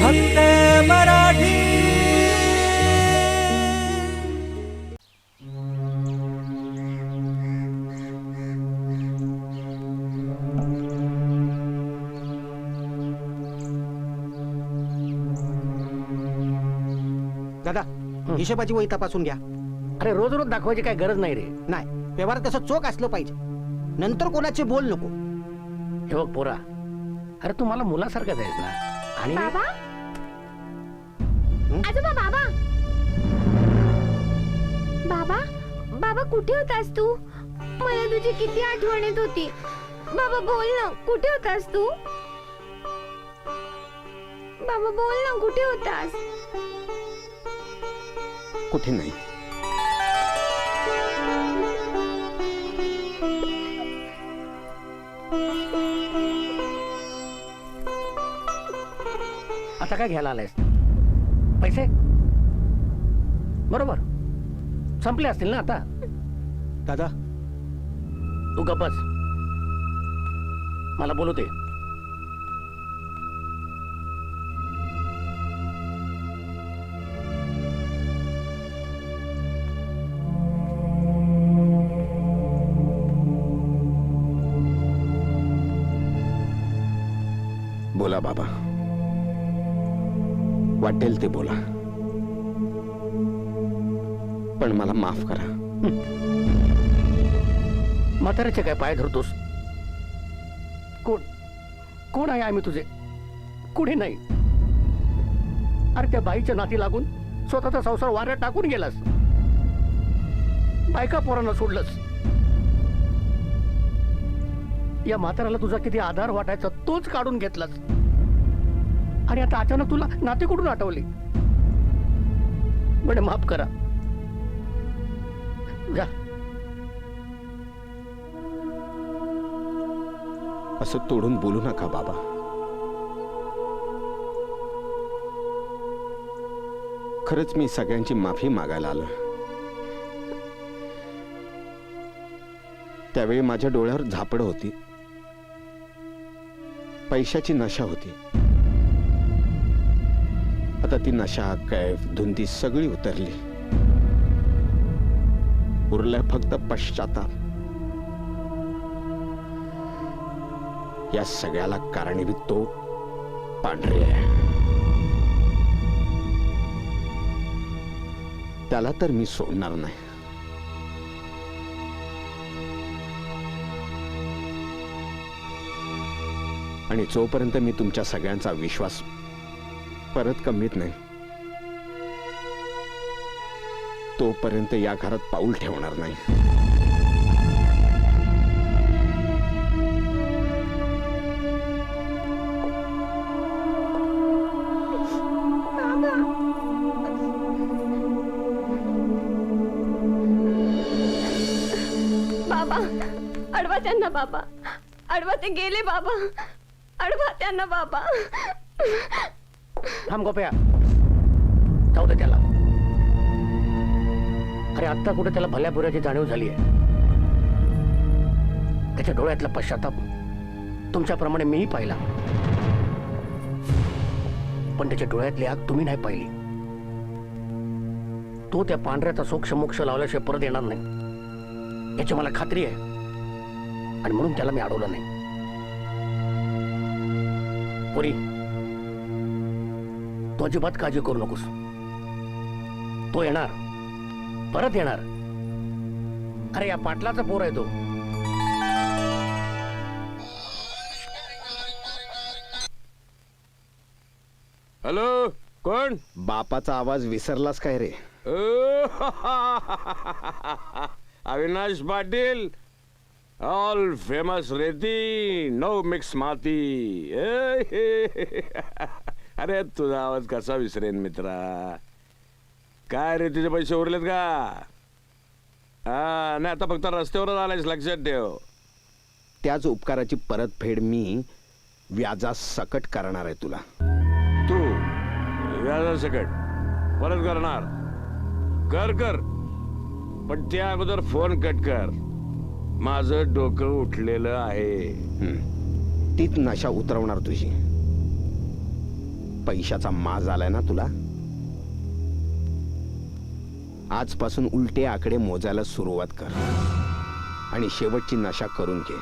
फक्त मराठी. दादा हिशोबाची वही तपासून घ्या. अरे रोज रोज दाखवायची काय गरज नाही रे. नाही व्यवहार तसं चोख असलं पाहिजे. नंतर कोणाचे बोल नको. हे बघ पोरा अरे तू मला मुलासारखाच आहेस ना आणि बाबा आजोबा बाबा. बाबा बाबा कुठे होतास तू? मला तुझी किती आठवण येत होती. बाबा बोल ना कुठे होतास तू? बाबा बोल ना कुठे होतास? कुठे नाही. आता काय घ्यायला आलायस? पैसे? बरोबर. संपले असतील ना आता? दादा. तू गप्पच मला बोलू दे. बोला बाबा. वाटेल ते बोला. पण मला माफ करा. म्हाताऱ्याचे काय पाय धरतोस? कोण? कोण आहे आम्ही तुझे? कुठे नाही? अरे त्या बाईच्या नाती लागून स्वतःचा संसार वाऱ्यात टाकून गेलास. बायका पोरांना सोडलंस. या म्हाताऱ्याला तुझा किती आधार वाटायचा तोच काढून घेतलास. आणि आता अचानक तुला नाते कुठून आठवले? म्हणे माफ करा. जा. असं तोडून बोलू नका बाबा. खरंच मी सगळ्यांची माफी मागायला आलो त्यावेळी माझ्या डोळ्यावर झापड होती. पैशाची नशा होती. आता ती नशा कैफ धुंदी सगळी उतरली. उरलाय फक्त पश्चाताप. या सगळ्याला कारणीभूत तो पांढरे आहे. त्याला तर मी सोडणार नाही. आणि जोपर्यंत मी तुमच्या सगळ्यांचा विश्वास परत कमीत नाही. तोपर्यंत या घरात पाऊल ठेवणार नाही. बाबा अडवा त्यांना बाबा. अडवा ते गेले बाबा. अडवा त्यांना बाबा. थांब गोप्या. जाऊ दे त्याला. अरे आत्ता कुठे त्याला भल्या बुऱ्याची जाणीव झाली आहे त्याच्या डोळ्यातला पश्चाताप तुमच्याप्रमाणे मीही पाहिला. पण त्याच्या डोळ्यातली आग तुम्ही नाही पाहिली. तो त्या पांढऱ्याचा सोक्ष मोक्ष लावल्याशिवाय परत येणार नाही. याची मला खात्री आहे. आणि म्हणून त्याला मी अडवलं नाही. पुरी तू अजिबात काळजी करू नकोस. तो येणार. परत येणार. अरे या पाटलाचा पोर आहे तो. हॅलो कोण? बापाचा आवाज विसरलास काय रे? अविनाश पाटील. ऑल फेमस रेती नो मिक्स माती. ए, हे. अरे तुझा आवाज कसा विसरेन मित्रा? काय रे तुझे पैसे उरलेत का? हा नाही आता फक्त रस्त्यावरच आलायस लक्षात ठेव. त्याच उपकाराची परतफेड मी व्याजा सकट करणार आहे तुला. तू व्याजासकट परत करणार. कर कर. पण त्या अगोदर फोन कट कर. माझं डोकं उठलेलं आहे. तीच नशा उतरवणार तुझी. पैशाचा माज आलाय ना तुला? आजपासून उलटे आकडे मोजायला सुरुवात कर. आणि शेवटची नशा करून घे.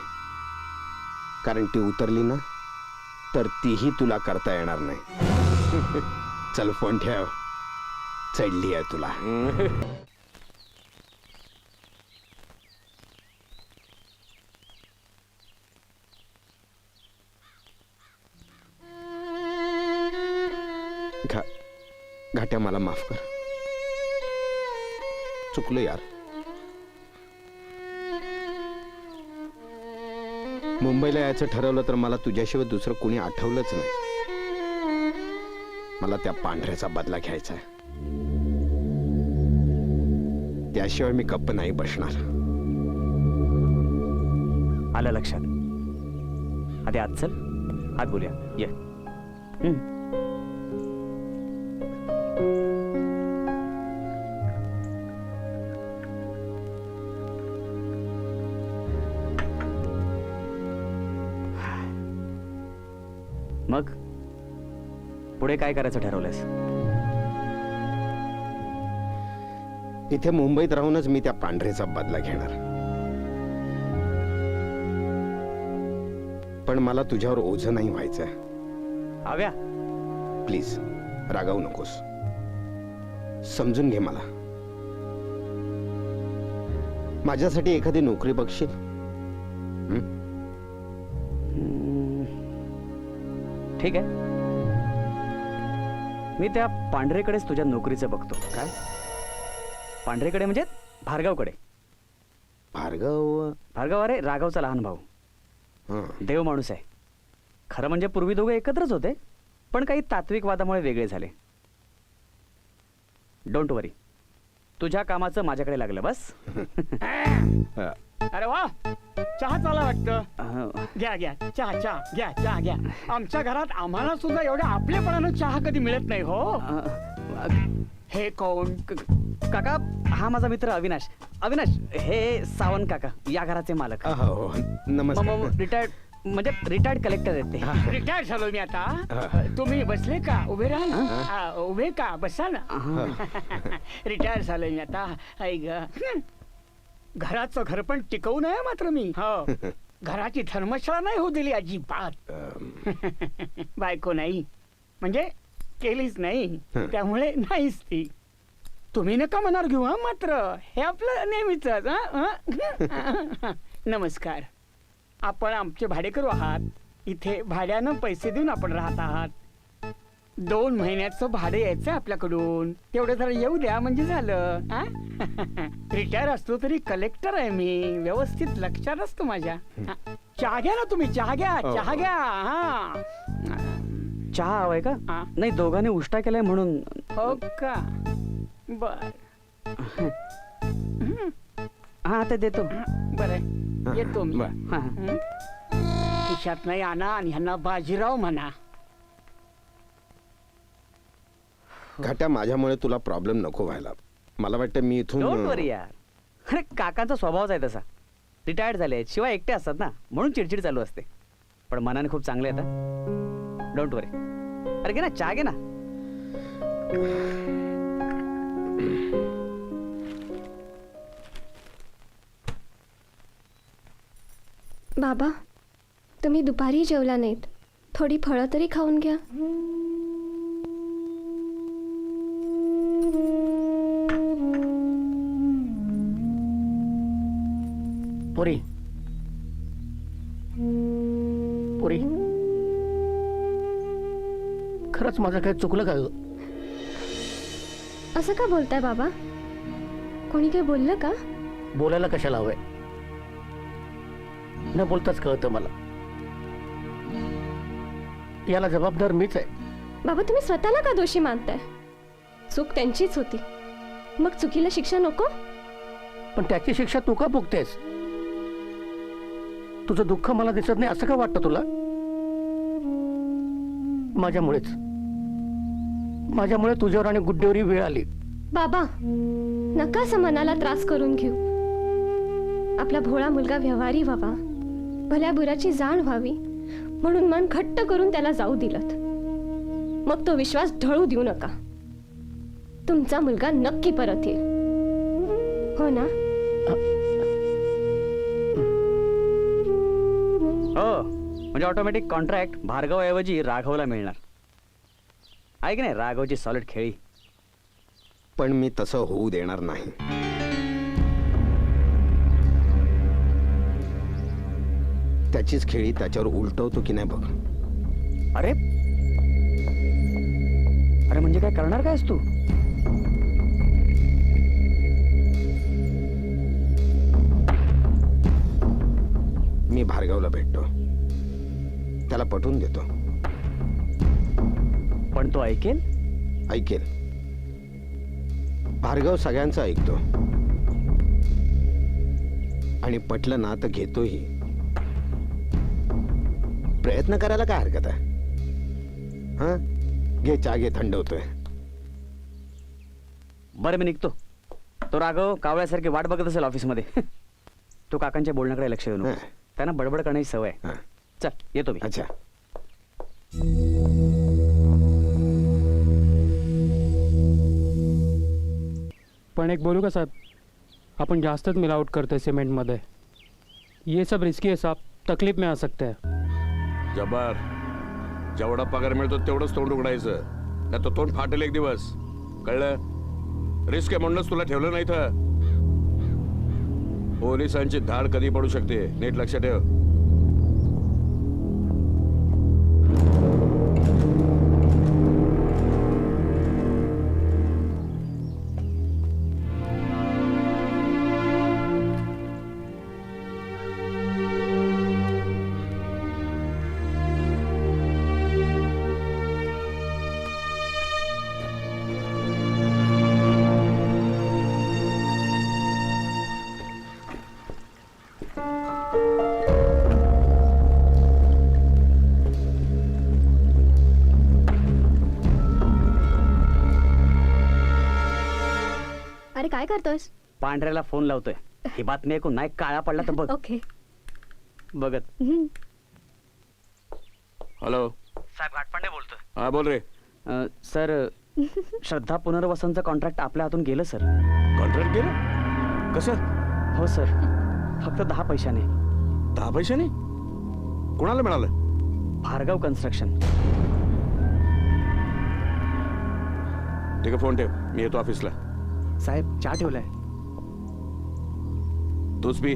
कारण ती उतरली ना तर तीही तुला करता येणार नाही. चल फोन ठेव. चढली आहे तुला. घाट्या मला माफ कर. चुकलो यार. मुंबईला यायचं ठरवलं तर मला तुझ्याशिवाय दुसरं कोणी आठवलंच नाही. मला त्या पांढऱ्याचा बदला घ्यायचा आहे. त्याशिवाय मी गप्प नाही बसणार. आलं लक्षात. आधी आत चल. आत बोलूया. ये. हम्म. मग पुढे काय करायचं ठरवलंयस? इथे मुंबईत राहूनच मी त्या पांढरेचा बदला घेणार. पण मला तुझ्यावर ओझं नाही व्हायचंय. आव्या. प्लीज रागावू नकोस. समजून घे मला. माझ्यासाठी एखादी नोकरी बघशील? ठीक आहे. मी त्या पांढरेकडेच तुझ्या नोकरीचं बघतो. काय? पांढरेकडे म्हणजे भार्गवकडे. भार्गव? भार्गव अरे राघवचा लहान भाऊ. हं. देव माणूस आहे. खरं म्हणजे पूर्वी दोघे एकत्रच होते पण काही तात्विक वादामुळे वेगळे झाले. डोंट वरी तुझ्या कामाचं माझ्याकडे लागलं बस. अरे वा! चहा चाला वाटतं. घ्या घ्या. चहा चहा. घ्या चहा घ्या. आमच्या घरात आम्हाला सुद्धा एवढ्या आपलेपणानं चहा कधी मिळत नाही हो. हे कोण? क- काका हा माझा मित्र अविनाश. अविनाश हे सावंत काका या घराचे मालक. अहो, नमस्कार. रिटायर्ड म्हणजे रिटायर्ड कलेक्टर आहेत ते रिटायर झालो मी हा. आता तुम्ही बसले का? उभे राहा ना. हा, उभे का? बसा ना. रिटायर झालोय मी आता. ऐक ग. घराचं घर पण टिकवू नये मात्र मी. हो. घराची धर्मशाळा नाही होऊ दिली अजिबात. बायको नाही. म्हणजे केलीच नाही. त्यामुळे नाहीच ती. तुम्ही नका मनावर घेऊ हा मात्र. हे आपलं नेहमीच नमस्कार. आपण आमचे भाडेकरू आहात. इथे भाड्यानं पैसे देऊन आपण राहत आहात. दोन महिन्याचं भाडे यायचं आपल्याकडून. तेवढं जरा येऊ द्या म्हणजे झालं रिटायर असलो तरी कलेक्टर आहे मी. व्यवस्थित लक्षात असतो माझ्या. हा. चहा घ्या ना तुम्ही चहा घ्या हो. चहा घ्या. हा. चहा हवाय का? हा. नाही दोघांनी उष्टा केलाय म्हणून. हो का? बर. हा ते देतो. बर. येतो मी. बर. हा, हा. हं? खिशात नाही आणा आणि ह्यांना बाजीराव म्हणा. घाट्या माझ्यामुळे तुला प्रॉब्लेम नको व्हायला. मला वाटतं मी डोंट इथून वरी यार. अरे काकांचा स्वभावच आहे तसा. रिटायर्ड झाले आहेत, शिवाय एकटे असतात ना. म्हणून चिडचिड चालू असते. पण मनाने खूप चांगले आहेत डोंट वरी अरे घे ना चहा घे ना. बाबा तुम्ही दुपारी जेवला नाहीत. थोडी फळं तरी खाऊन घ्या. पुरी. पुरी. खरंच माझं काही चुकलं का असं का बोलताय बाबा? कोणी काही बोललं का? बोलायला कशाला हवंय? न बोलताच कळतं मला. याला जबाबदार मीच आहे. बाबा तुम्ही स्वतःला का दोषी मानताय? चूक त्यांचीच होती. मग चुकीला शिक्षा नको? पण त्याची शिक्षा तू का भोगतेस? तुझं दुःख मला दिसत नाही असं का वाटतं तुला? माझ्यामुळेच. माझ्यामुळे तुझ्यावर आणि गुड्डेवरही वेळ आली. बाबा नका असं मनाला त्रास करून घेऊ. आपला भोळा मुलगा व्यवहारी व्हावा. भल्या बुराची जाण व्हावी म्हणून मन घट्ट करून त्याला जाऊ दिलत. मग तो विश्वास ढळू देऊ नका. तुमचा मुलगा नक्की परत येईल. हो ना? हो म्हणजे ऑटोमॅटिक कॉन्ट्रॅक्ट भार्गव ऐवजी राघवला मिळणार. आहे की नाही राघवची सॉलिड खेळी? पण मी तसं होऊ देणार नाही. त्याचीच खेळी त्याच्यावर उलटवतो की नाही बघ. अरे. अरे म्हणजे काय करणार कायस तू? मी भार्गवला भेटतो. त्याला पटवून देतो. पण तो ऐकेल? ऐकेल. भार्गव सगळ्यांचं ऐकतो. आणि पटलं ना तर घेतोही. प्रयत्न करायला काय हरकत आहे? हा? घे चहा घे थंड होतोय. बरं मी निघतो. तो राघव कावळ्यासारखी वाट बघत असेल ऑफिसमध्ये. तो काकांच्या बोलण्याकडे लक्ष देऊ नको. हं. त्यांना बडबड करण्याची सवय आहे. हा. चल येतो मी. अच्छा. पण एक बोलू का साहब? अपन जास्तच मिलावट करते सीमेंटमध्ये ये सब रिस्की है साहब. तकलीफ में आ सकते हैं. जबर. जेवढा पगार मिळतो तेवढंच तोंड उघडायचं. नाही तर तोंड फाटेल एक दिवस. कळलं? रिस्क आहे म्हणूनच तुला ठेवलं नाही तर पोलिसांची धाड कधी पडू शकते? नीट लक्ष ठेव. अरे काय करतोयस? पांढऱ्याला फोन लावतोय. ही बातमी ऐकून नाही काळा पडला तर बघ. ओके. बघत. हॅलो. साहेब घाटपांडे बोलतोय. हा बोल रे. सर श्रद्धा पुनर्वसनचं कॉन्ट्रॅक्ट आपल्या हातून गेलं सर. कॉन्ट्रॅक्ट गेलं? कसं? हो सर. फक्त दहा पैशाने. दहा पैशाने? कोणाला मिळालं? भार्गव कन्स्ट्रक्शन. ठीक आहे फोन ठेव. मी येतो ऑफिसला. साहेब चहा ठेवलाय. तूच बी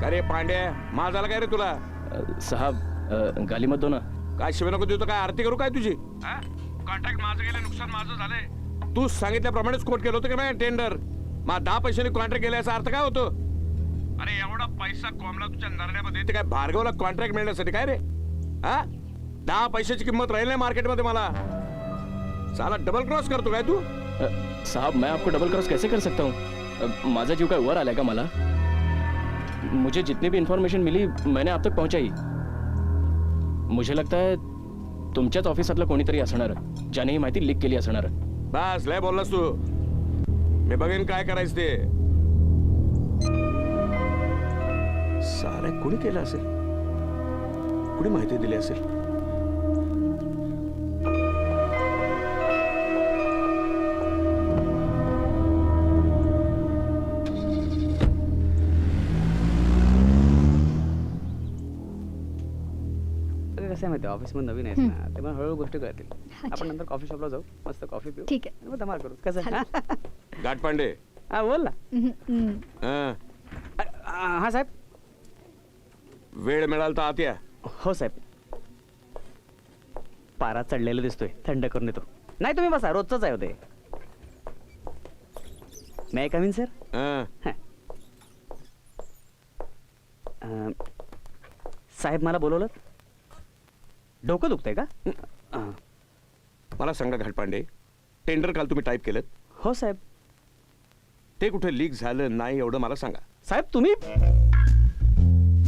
काय रे पांड्या? माल झाला काय रे तुला? साहब गाली मत दो ना. काय शिवाय नको देऊ तर काय आरती करू काय तुझी? कॉन्ट्रॅक्ट माझं गेलं नुकसान माझं झालंय. तू सांगितल्याप्रमाणेच कोट केलं होतं की नाही टेंडर? मग दहा पैशाने कॉन्ट्रॅक्ट गेला याचा अर्थ काय होतो? अरे एवढा पैसा कोंबला तुझ्या नरण्यामध्ये ते काय भार्गवला कॉन्ट्रॅक्ट मिळण्यासाठी काय रे? हा? दहा पैशाची किंमत राहील नाही मार्केटमध्ये मला. साला डबल क्रॉस करतो काय तू? साहब मैं आपको डबल क्रॉस कैसे कर सकता हूँ? माझा जीव काय वर आलाय का मला? मुझे जितनी भी इन्फॉर्मेशन मिली मैंने आप तक पहुंचाई. मुझे लगता है तुमच्याच ऑफिसातलं कोणीतरी असणार ज्याने ही माहिती लीक केली असणार. बस लय बोललास तू. मी बघेन काय करायचं ते. सारे कुणी केलं असेल? कुणी माहिती दिली असेल? अरे कसं आहे माहिती ऑफिसमध्ये नवीन आहेस ना ते मला हळूहळू गोष्टी कळतील. आपण नंतर कॉफी शॉपला जाऊ मस्त कॉफी पिऊ. ठीक आहे. मग धमाल करू. कसं हा? गाठ पांडे. हा बोल ना. हं. हा साहेब. वेळ मिळाल तर आत या. हो साहेब. पारा चढलेला दिसतोय. थंड करून येतो. नाही तुम्ही बसा. रोजच आहे होते मे कमीन सर हं. अं, साहेब मला बोलवलं? डोकं दुखतंय का? अं, मला सांगा घाटपांडे टेंडर काल तुम्ही टाईप केलं हो साहेब. ते कुठे लीक झालं नाही एवढं मला सांगा. साहेब तुम्ही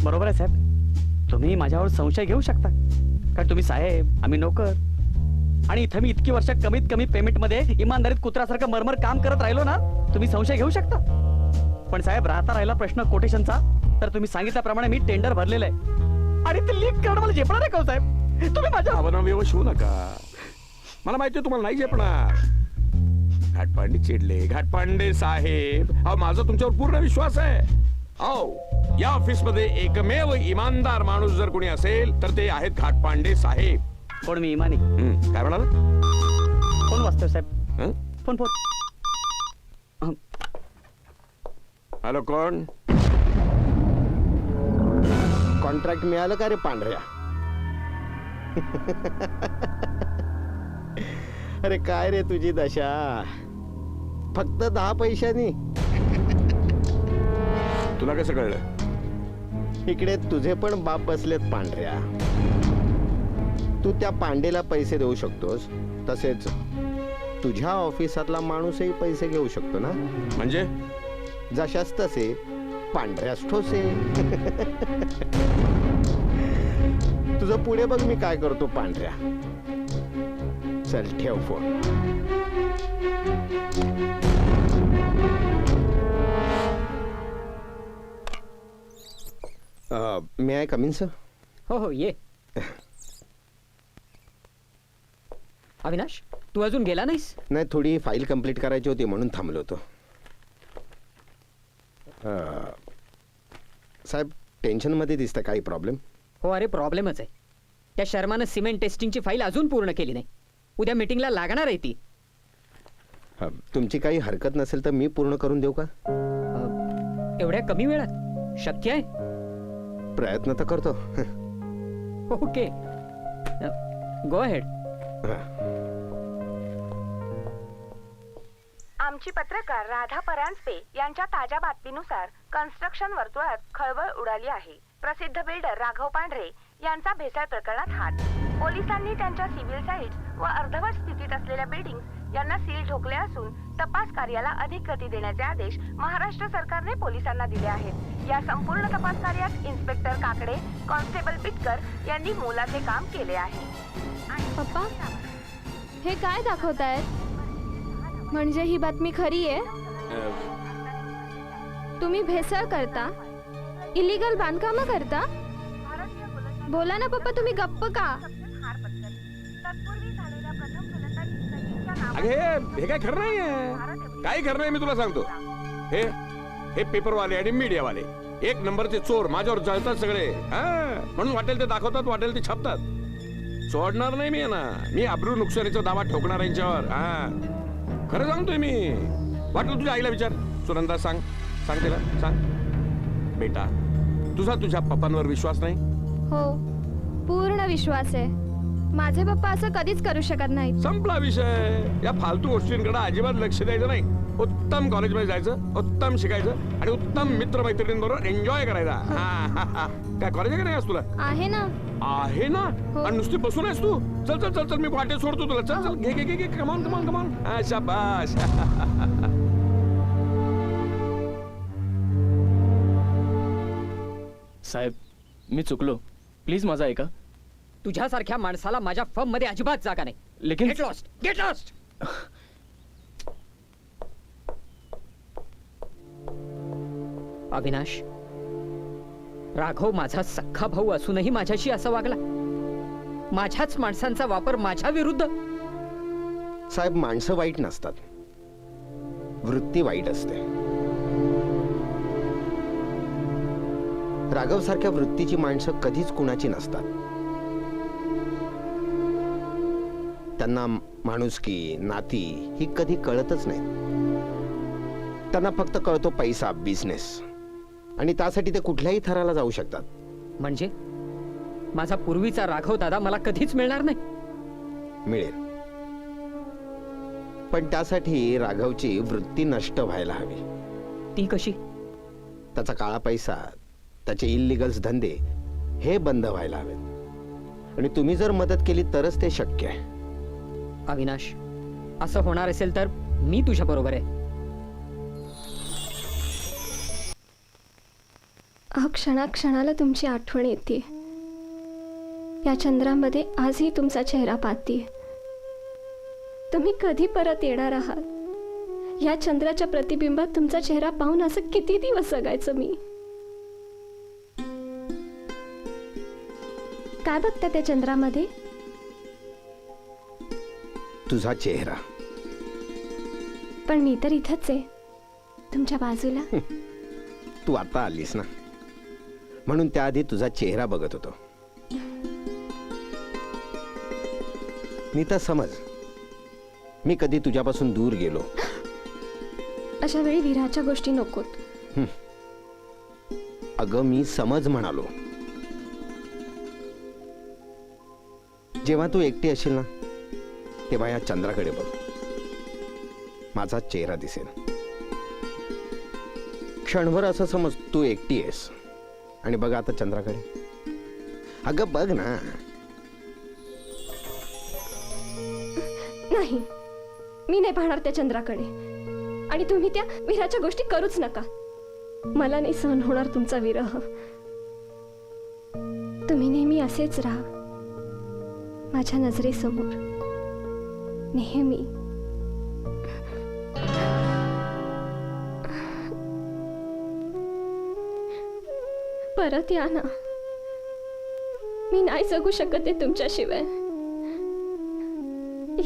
बरोबर आहे साहेब. तुम्ही माझ्यावर संशय घेऊ शकता. कारण तुम्ही साहेब आम्ही नोकर. आणि इथं मी इतकी वर्ष कमीत कमी पेमेंटमध्ये इमानदारीत कुत्र्यासारखं मरमर काम करत राहिलो ना तुम्ही संशय घेऊ शकता. पण साहेब राहता राहिला प्रश्न कोटेशनचा तर तुम्ही सांगितल्याप्रमाणे मी टेंडर भरलेलं आहे. आणि ते लीक करणं मला झेपणार आहे का हो, साहेब? तुम्ही माझ्या भावना होऊ नका. मला माहिती तुम्हाला नाही झेपणार. घाटपांडे चिडले. घाटपांडे साहेब अहो माझा तुमच्यावर पूर्ण विश्वास आहे. अहो या ऑफिसमध्ये एकमेव इमानदार माणूस जर कोणी असेल तर ते आहेत घाटपांडे साहेब. कोण मी इमानी? हं, काय म्हणाला? फोन वाचतोय साहेब? Phone phone. हॅलो कोण? कॉन्ट्रॅक्ट मिळालं का रे पांढऱ्या? अरे काय रे तुझी दशा? फक्त दहा पैशानी. तुला कसं कळलं? इकडे तुझे पण बाप बसलेत पांढऱ्या. तू त्या पांडेला पैसे देऊ शकतोस तसेच तुझ्या ऑफिसातला माणूसही पैसे घेऊ शकतो ना? म्हणजे? जशास तसे पांढऱ्यास ठोसे तुझं पुढे बघ मी काय करतो पांढऱ्या. चल ठेव फोन. मी आय कमिन सर हो हो ये अविनाश तू अजून गेला नाहीस? नाही थोडी फाईल कंप्लीट करायची होती म्हणून थांबलो होतो. अं, साहेब टेन्शनमध्ये दिसतं काही प्रॉब्लेम हो अरे प्रॉब्लेमच आहे. त्या शर्मानं सिमेंट टेस्टिंगची फाईल अजून पूर्ण केली नाही. उद्या मीटिंगला लागणार आहे ती. तुमची काही हरकत नसेल तर मी पूर्ण करून देऊ का? अ, एवढ्या कमी वेळात? शक्य आहे? प्रयत्न तर करतो. ओके. गो हेड आमची पत्रकार राधा परांजपे यांच्या ताज्या बातमीनुसार कन्स्ट्रक्शन वर्तुळात खळबळ उडाली आहे. प्रसिद्ध बिल्डर राघव पांढरे यांचा भेसळ प्रकरणात हात. पोलिसांनी त्यांच्या सिव्हिल साईट्स व अर्धवट स्थितीत असलेल्या बिल्डिंग यांना सील ठोकले असून तपास कार्याला अधिक गती देण्याचे आदेश महाराष्ट्र सरकारने पोलिसांना दिले आहेत. या संपूर्ण तपास कार्यात इन्स्पेक्टर काकडे कॉन्स्टेबल बिटकर यांनी मोलाचे काम केले आहे. पप्पा हे काय दाखवतायत? म्हणजे ही बातमी खरी आहे? तुम्ही भेसळ करता? इलिगल बांधकाम करता? बोला ना पप्पा तुम्ही गप्प का? अगे हे काय खरं नाहीये. काही खरं नाही मी तुला सांगतो. हे हे पेपरवाले आणि मीडियावाले एक नंबरचे चोर माझ्यावर जळतात सगळे. हा? म्हणून वाटेल ते दाखवतात वाटेल ते छापतात. सोडणार नाही मी ना मी अब्रू नुकसानीचा दावा ठोकणार यांच्यावर. हा? खरं सांगतोय मी. वाटलं तुझ्या आईला विचार. सुनंदा सांग. सांग तिला. सांग. बेटा तुझा तुझ्या पप्पांवर विश्वास नाही? हो. पूर्ण विश्वास आहे. माझे पप्पा असं कधीच करू शकत नाहीत. संपला विषय. या फालतू गोष्टींकडे अजिबात लक्ष द्यायचं नाही. उत्तम कॉलेजमध्ये जायचं उत्तम शिकायचं आणि उत्तम मित्र मैत्रिणींबरोबर एन्जॉय करायचा. हा, हा, हा. काय कॉलेज आहे का नाही आज तुला? आहे ना. आहे ना? हो. आणि नुसती बसून आहेस तू? चल चल चल चल मी वाटे सोडतो तुला. चल चल घे घे घे घे. कमान कमान कमान हा शाबाश साहेब मी चुकलो. प्लीज माझा ऐका. तुझ्यासारख्या माणसाला माझ्या फर्ममध्ये अजिबात जागा नाही. लेकिन get lost get lost Avinash Raghav माझा सख्खा भाऊ असूनही माझ्याशी असा वागला. माझ्याच माणसांचा वापर माझ्या विरुद्ध. साहेब माणसं वाईट नसतात. वृत्ती वाईट असते. राघव सारख्या वृत्तीची माणसं कधीच कुणाची नसतात. त्यांना माणुसकी नाती ही कधी कळतच नाही. त्यांना फक्त कळतो पैसा बिझनेस आणि त्यासाठी ते कुठल्याही थराला जाऊ शकतात. म्हणजे? माझा पूर्वीचा राघव दादा मला कधीच मिळणार नाही. मिळेल. पण त्यासाठी राघवची वृत्ती नष्ट व्हायला हवी. ती कशी? त्याचा काळा पैसा त्याचे इलिगल्स धंदे हे बंद व्हायला हवेत. आणि तुम्ही जर मदत केली तरच ते शक्य आहे. अविनाश. असं होणार असेल तर मी तुझ्या बरोबर आहे. क्षणाक्षणाला तुमची आठवण येते. या चंद्रामध्ये आजही तुमचा चेहरा पाहते तुम्ही कधी परत येणार आहात? या चंद्राच्या प्रतिबिंबात तुमचा चेहरा पाहून असं किती दिवस जगायचं मी? काय बघता त्या चंद्रामध्ये? तुझा चेहरा. पण मी तर इथंच आहे. तुमच्या बाजूला? तू आता आलीस ना? म्हणून त्याआधी तुझा चेहरा बघत होतो. नीता समज. मी कधी तुझ्यापासून दूर गेलो. अशा वेळी विराच्या गोष्टी नकोत. अगं मी समज म्हणालो. जेव्हा तू एकटी असेल ना तेव्हा या चंद्राकडे बघ. माझा चेहरा दिसेल. क्षणभर असं समज तू एकटी आहेस. आणि बघ आता चंद्राकडे. अगं बघ ना. नाही. मी नाही पाहणार त्या चंद्राकडे. आणि तुम्ही त्या विराच्या गोष्टी करूच नका. मला नाही सहन होणार तुमचा विरह. तुम्ही नेहमी असेच राहा. माझ्या नजरेसमोर. नेहमी. परत या ना. मी नाही जगू शकत आहे तुमच्याशिवाय.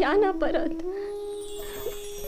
या ना परत.